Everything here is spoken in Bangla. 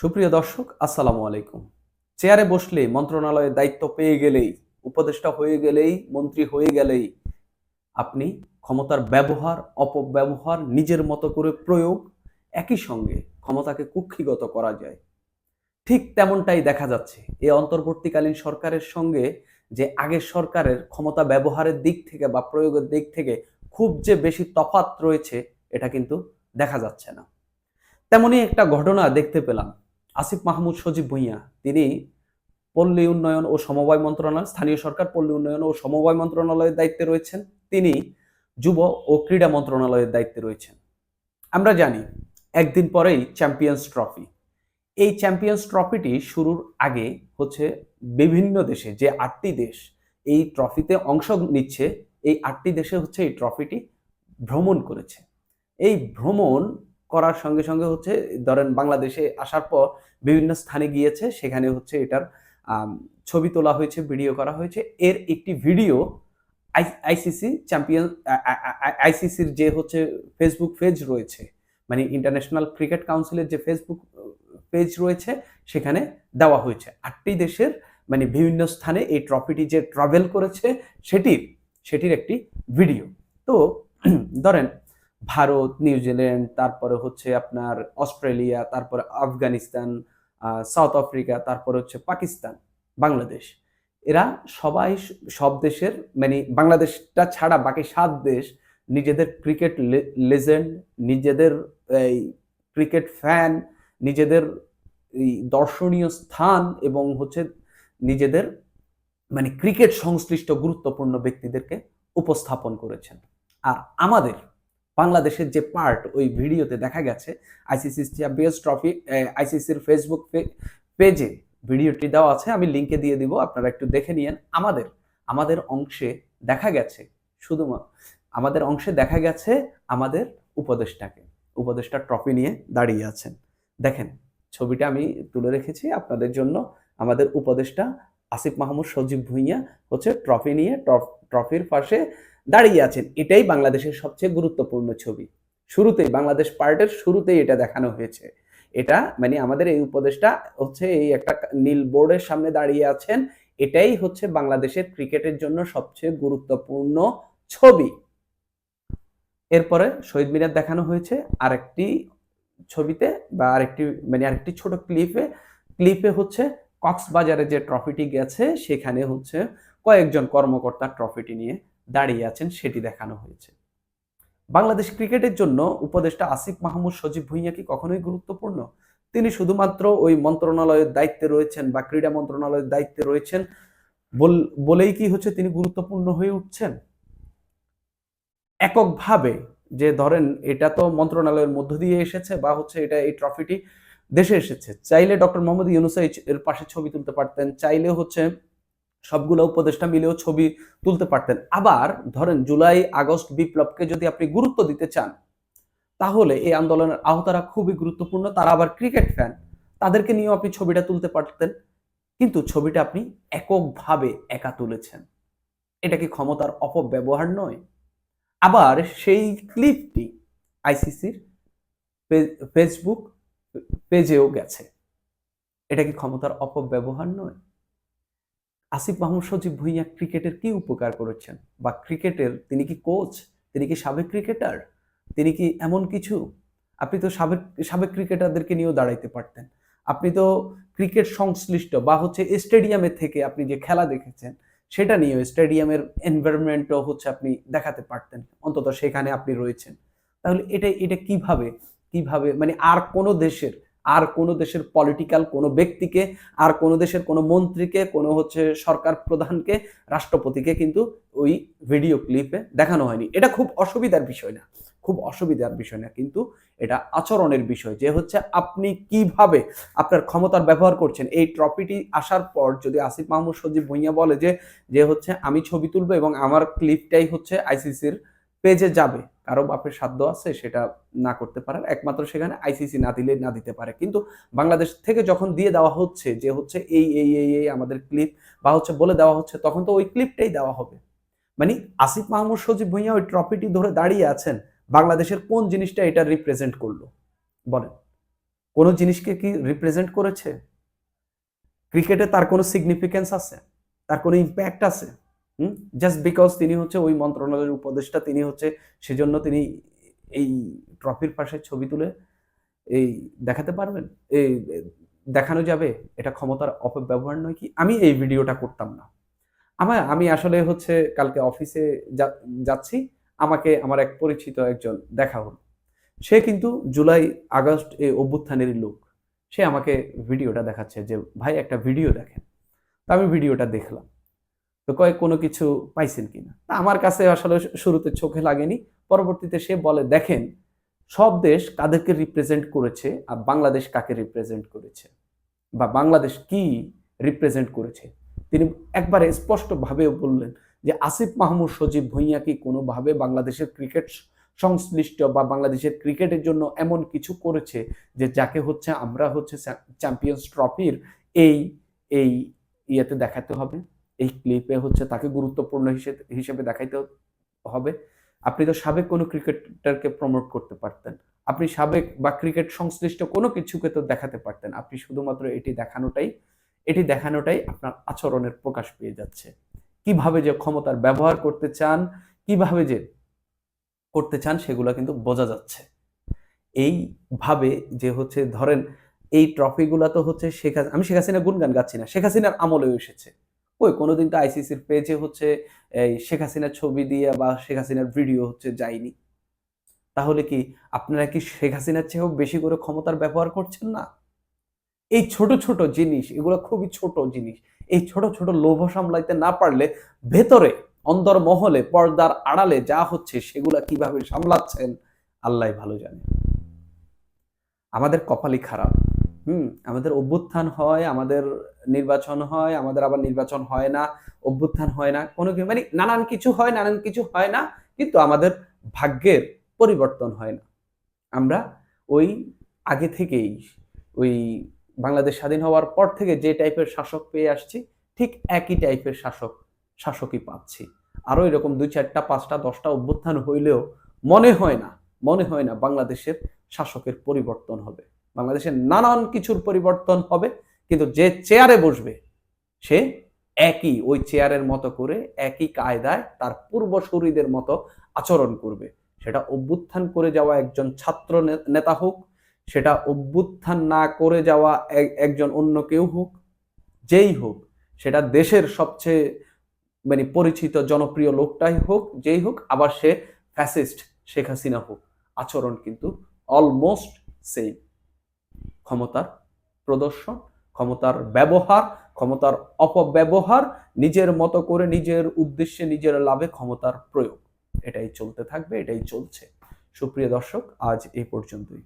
সুপ্রিয় দর্শক, আসসালামু আলাইকুম। চেয়ারে বসলে মন্ত্রণালয়ের দায়িত্ব পেয়ে গেলেই, উপদেষ্টা হয়ে গেলেই, মন্ত্রী হয়ে গেলেই আপনি ক্ষমতার ব্যবহার, অপব্যবহার, নিজের মতো করে প্রয়োগ একই সঙ্গে ক্ষমতাকে কুক্ষিগত করা যায়। ঠিক তেমনটাই দেখা যাচ্ছে এই অন্তর্বর্তীকালীন সরকারের সঙ্গে যে আগের সরকারের ক্ষমতা ব্যবহারের দিক থেকে বা প্রয়োগের দিক থেকে খুব যে বেশি তফাৎ রয়েছে, এটা কিন্তু দেখা যাচ্ছে না। তেমনই একটা ঘটনা দেখতে পেলাম। আসিফ মাহমুদ সজীব ভুঁইয়া, তিনি পল্লী উন্নয়ন ও সমবায় মন্ত্রণালয়, স্থানীয় সরকার, পল্লী উন্নয়ন ও সমবায় মন্ত্রণালয়ের দায়িত্বে রয়েছেন। তিনি যুব ও ক্রীড়া মন্ত্রণালয়ের দায়িত্বে রয়েছেন। আমরা জানি, একদিন পরেই চ্যাম্পিয়ন্স ট্রফি। এই চ্যাম্পিয়ন্স ট্রফিটি শুরুর আগে হচ্ছে বিভিন্ন দেশে যে আটটি দেশ এই ট্রফিতে অংশ নিচ্ছে, এই আটটি দেশে হচ্ছে এই ট্রফিটি ভ্রমণ করেছে। এই ভ্রমণ করার সঙ্গে সঙ্গে হচ্ছে, ধরেন বাংলাদেশে আসার পর বিভিন্ন স্থানে গিয়েছে, সেখানে হচ্ছে এটার ছবি তোলা হয়েছে, ভিডিও করা হয়েছে। এর একটি ভিডিও আইসিসি চ্যাম্পিয়ন আইসিসির যে হচ্ছে ফেসবুক পেজ রয়েছে মানে ইন্টারন্যাশনাল ক্রিকেট কাউন্সিলের যে ফেসবুক পেজ রয়েছে, সেখানে দেওয়া হয়েছে। আটটি দেশের মানে বিভিন্ন স্থানে এই ট্রফিটি যে ট্রাভেল করেছে, সেটির সেটির একটি ভিডিও। তো, ধরেন ভারত নিউজিল্যান্ড তারপরে হচ্ছে আপনার অস্ট্রেলিয়া, তারপরে আফগানিস্তান সাউথ আফ্রিকা, তারপরে হচ্ছে পাকিস্তান, বাংলাদেশ। এরা সবাই সব দেশের মানে বাংলাদেশটা ছাড়া বাকি সাত দেশ নিজেদের ক্রিকেট লেজেন্ড নিজেদের এই ক্রিকেট ফ্যান নিজেদের এই দর্শনীয় স্থান এবং হচ্ছে নিজেদের মানে ক্রিকেট সংশ্লিষ্ট গুরুত্বপূর্ণ ব্যক্তিদেরকে উপস্থাপন করেছেন। আর আমাদের বাংলাদেশের যে পার্ট ওই ভিডিওতে দেখা গেছে আইসিসি চ্যাম্পিয়ন্স ট্রফি আইসিসির ফেসবুক পেজে ভিডিওটি দেওয়া আছে, আমি লিঙ্কে দিয়ে দিব, আপনারা একটু দেখে নিয়েন। আমাদের আমাদের অংশে দেখা গেছে শুধুমাত্র আমাদের অংশে দেখা গেছে আমাদের উপদেষ্টাকে, উপদেষ্টা ট্রফি নিয়ে দাঁড়িয়ে আছেন। দেখেন, ছবিটা আমি তুলে রেখেছি, আপনাদের জন্য আমাদের উপদেষ্টা আসিফ মাহমুদ, সজীব ভুঁইয়া হচ্ছে ট্রফি নিয়ে ট্রফ- ট্রফির পাশে দাঁড়িয়ে আছেন। এটাই বাংলাদেশের সবচেয়ে গুরুত্বপূর্ণ ছবি। শুরুতেই, বাংলাদেশ পার্টের শুরুতেই এটা দেখানো হয়েছে। এটা মানে আমাদের এই উপদেশটা হচ্ছে এই একটা নীল বোর্ডের সামনে দাঁড়িয়ে আছেন। এটাই হচ্ছে বাংলাদেশের ক্রিকেটের জন্য সবচেয়ে গুরুত্বপূর্ণ ছবি। এরপরে শহীদ মিনার দেখানো হয়েছে আরেকটি ছবিতে বা আরেকটি মানে আরেকটি ছোট ক্লিপে ক্লিপে হচ্ছে কক্সবাজারে যে ট্রফিটি গেছে, সেখানে হচ্ছে কয়েকজন কর্মকর্তা ট্রফিটি নিয়ে দাঁড়িয়ে আছেন, সেটি দেখানো হয়েছে। বাংলাদেশ ক্রিকেটের জন্য উপদেষ্টা আসিফ মাহমুদ, সজীব ভুঁইয়া কি কখনোই গুরুত্বপূর্ণ? তিনি শুধুমাত্র ওই মন্ত্রণালয়ের দায়িত্বে রয়েছেন বা ক্রীড়া মন্ত্রণালয়ের দায়িত্বে রয়েছেন বল- বলেই কি হচ্ছে তিনি গুরুত্বপূর্ণ হয়ে উঠছেন? এককভাবে যে ধরেন এটা তো মন্ত্রণালয়ের মধ্য দিয়ে এসেছে বা হচ্ছে এটা এই ট্রফিটি দেশে এসেছে। চাইলে ডক্টর মোহাম্মদ ইউনুসা এই- এর পাশে ছবি তুলতে পারতেন চাইলে হচ্ছে সবগুলো উপদেষ্টা মিলেও ছবি তুলতে পারতেন। আবার ধরেন জুলাই, আগস্ট বিপ্লবকে যদি আপনি গুরুত্ব দিতে চান, তাহলে এই আন্দোলনের আহতারা খুবই গুরুত্বপূর্ণ। তারা আবার ক্রিকেট ফ্যান, তাদেরকে নিয়েও আপনি ছবিটা তুলতে পারতেন। কিন্তু ছবিটা আপনি এককভাবে একা তুলেছেন। এটা কি ক্ষমতার অপব্যবহার নয়? আবার সেই ক্লিপটি আইসিসির ফেসবুক পেজেও গেছে। এটা কি ক্ষমতার অপব্যবহার নয়? আসিফ মাহমুদ সজীব ভুঁইয়া ক্রিকেটের কি উপকার করেছেন? বা ক্রিকেটের তিনি কি কোচ তিনি কি সাবেক ক্রিকেটার তিনি কি এমন কিছু? আপনি তো সাবেক সাবেক ক্রিকেটারদেরকে নিয়েও দাঁড়াইতে পারতেন। আপনি তো ক্রিকেট সংশ্লিষ্ট বা হচ্ছে স্টেডিয়ামে থেকে আপনি যে খেলা দেখেছেন, সেটা নিয়েও স্টেডিয়ামের এনভায়রনমেন্টও হচ্ছে আপনি দেখাতে পারতেন। অন্তত সেখানে আপনি রয়েছেন। তাহলে এটা এটা কীভাবে কীভাবে মানে আর কোনো দেশের, আর কোনো দেশের পলিটিক্যাল কোনো ব্যক্তিকে, আর কোনো দেশের কোনো মন্ত্রীকে, কোনো হচ্ছে সরকার প্রধানকে, রাষ্ট্রপতিকে কিন্তু ওই ভিডিও ক্লিপে দেখানো হয়নি। এটা খুব অসুবিধার বিষয় না, খুব অসুবিধার বিষয় না, কিন্তু এটা আচরণের বিষয় যে হচ্ছে আপনি কীভাবে আপনার ক্ষমতার ব্যবহার করছেন। এই ট্রফিটি আসার পর যদি আসিফ মাহমুদ সজীব ভুঁইয়া বলে যে যে হচ্ছে আমি ছবি তুলবো এবং আমার ক্লিপটাই হচ্ছে আইসিসির পেজে যাবে কারও বাপের সাধ্য আছে, সেটা না করতে পারে একমাত্র সেখানে আইসিসি না দিলে না দিতে পারে। কিন্তু বাংলাদেশ থেকে যখন দিয়ে দেওয়া হচ্ছে যে হচ্ছে এই এই এই এই আমাদের ক্লিপ বা হচ্ছে বলে দেওয়া হচ্ছে, তখন তো ওই ক্লিপটাই দেওয়া হবে। মানে আসিফ মাহমুদ সজীব ভুঁইয়া ওই ট্রফিটি ধরে দাঁড়িয়ে আছেন, বাংলাদেশের কোন জিনিসটা এটা রিপ্রেজেন্ট করল? বলেন। কোনো জিনিসকে কি রিপ্রেজেন্ট করেছে? ক্রিকেটে তার কোনো সিগনিফিকেন্স আছে? তার কোনো ইম্প্যাক্ট আছে? হুম? জাস্ট বিকজ তিনি হচ্ছে ওই মন্ত্রণালয়ের উপদেষ্টা, তিনি হচ্ছে সেজন্য তিনি এই ট্রফির পাশে ছবি তুলে এই দেখাতে পারবেন? এই দেখানো যাবে? এটা ক্ষমতার অপব্যবহার নয় কি? আমি এই ভিডিওটা করতাম না। আমার, আমি আসলে হচ্ছে কালকে অফিসে যাচ্ছি, আমাকে আমার এক পরিচিত একজন দেখা হলো। সে কিন্তু জুলাই, আগস্ট এই অভ্যুত্থানেরই লোক। সে আমাকে ভিডিওটা দেখাচ্ছে যে, ভাই, একটা ভিডিও দেখেন। তো আমি ভিডিওটা দেখলাম। তো কয় কোনো কিছু পাইছেন কিনা? তা আমার কাছে আসলে শুরুতে চোখে লাগেনি। পরবর্তীতে সে বলে, দেখেন, সব দেশ কাদেরকে রিপ্রেজেন্ট করেছে আর বাংলাদেশ কাকে রিপ্রেজেন্ট করেছে? বা বাংলাদেশ কি রিপ্রেজেন্ট করেছে? তিনি একবারে স্পষ্টভাবে বললেন যে, আসিফ মাহমুদ, সজীব ভুঁইয়া কি কোনোভাবে বাংলাদেশের ক্রিকেট সংশ্লিষ্ট বা বাংলাদেশের ক্রিকেটের জন্য এমন কিছু করেছে যে, যাকে হচ্ছে আমরা হচ্ছে চ্যাম্পিয়ন্স ট্রফির এই এই ইয়েতে দেখাতে হবে? এই ক্লিপে হচ্ছে তাকে গুরুত্বপূর্ণ হিসেবে হিসেবে দেখাইতে হবে। আপনি তো সাবেক কোনো ক্রিকেটারকে প্রমোট করতে পারতেন। আপনি সাবেক বা ক্রিকেট সংশ্লিষ্ট কোনো কিছুকে তো দেখাতে পারতেন। আপনি শুধুমাত্র এটি দেখানোটাই এটি দেখানোটাই আপনার আচরণের প্রকাশ পেয়ে যাচ্ছে। কীভাবে যে ক্ষমতার ব্যবহার করতে চান, কীভাবে যে করতে চান, সেগুলো কিন্তু বোঝা যাচ্ছে। এইভাবে যে হচ্ছে ধরেন, এই ট্রফিগুলো তো হচ্ছে শেখ আমি শেখ হাসিনা গুনগান গাচ্ছি না। শেখ হাসিনার আমলেও এসেছে। ওই কোনোদিন তো আইসিসির পেজে হচ্ছে, এই শেখ হাসিনার ছবি দিয়ে বা শেখ হাসিনার ভিডিও হচ্ছে যায়নি। তাহলে কি আপনারা কি শেখ হাসিনার চেয়েও বেশি করে ক্ষমতার ব্যবহার করছেন না? এই ছোট ছোট জিনিস, এগুলো খুবই ছোট জিনিস, এই ছোট ছোট লোভ সামলাইতে না পারলে ভেতরে অন্দর মহলে, পর্দার আড়ালে যা হচ্ছে সেগুলা কীভাবে সামলাচ্ছেন, আল্লাহ ভালো জানে। আমাদের কপালই খারাপ। হুম, আমাদের অভ্যুত্থান হয়, আমাদের নির্বাচন হয়, আমাদের আবার নির্বাচন হয় না, অভ্যুত্থান হয় না, কোনো মানে নানান কিছু হয়, নানান কিছু হয় না, কিন্তু আমাদের ভাগ্যের পরিবর্তন হয় না। আমরা ওই আগে থেকেই, ওই বাংলাদেশ স্বাধীন হওয়ার পর থেকে যে টাইপের শাসক পেয়ে আসছি, ঠিক একই টাইপের শাসক, শাসকই পাচ্ছি। আরও এরকম দুই চারটা, পাঁচটা, দশটা অভ্যুত্থান হইলেও মনে হয় না, মনে হয় না বাংলাদেশের শাসকের পরিবর্তন হবে। বাংলাদেশের নানান কিছুর পরিবর্তন হবে, কিন্তু যে চেয়ারে বসবে, সে একই ওই চেয়ারের মতো করে, একই কায়দায় তার পূর্বসূরিদের মতো আচরণ করবে। সেটা অভ্যুত্থান করে যাওয়া একজন ছাত্র নেতা হোক, সেটা অভ্যুত্থান না করে যাওয়া এক- একজন অন্য কেউ হোক, যেই হোক, সেটা দেশের সবচেয়ে মানে পরিচিত জনপ্রিয় লোকটাই হোক, যেই হোক, আবার সে ফ্যাসিস্ট শেখ হাসিনা হোক, আচরণ কিন্তু অলমোস্ট সেম ক্ষমতার প্রদর্শন, ক্ষমতার ব্যবহার, ক্ষমতার অপব্যবহার, নিজের মতো করে নিজের উদ্দেশ্যে নিজের লাভে ক্ষমতার প্রয়োগ। এটাই চলতে থাকবে, এটাই চলছে। সুপ্রিয় দর্শক, আজ এই পর্যন্তই।